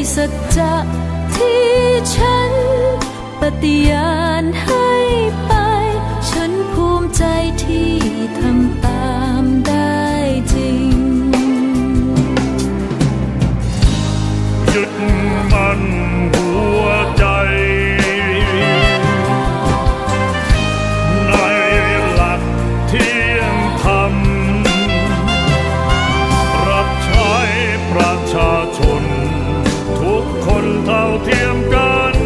ด้วยสัจจะที่ฉัน ปฏิญาณให้ไป ฉันภูมิใจที่ทำ เท่าเทียมกัน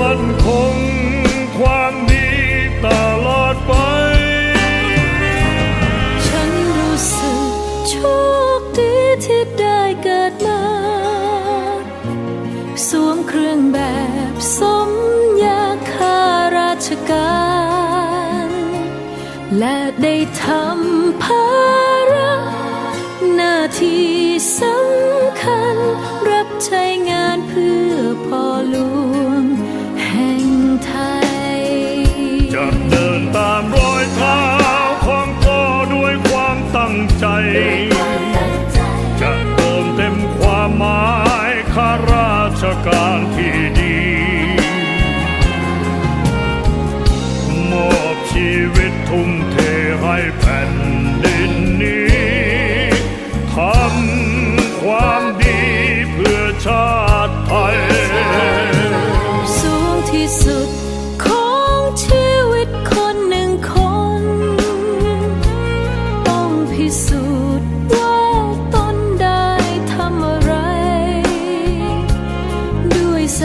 มันคงความดีตลอดไป ฉันรู้สึกโชคดีที่ได้เกิดมา สวมเครื่องแบบสมยาคาราชการ และได้ทำภาระหน้าที่สำคัญ ใช้งานเพื่อพอ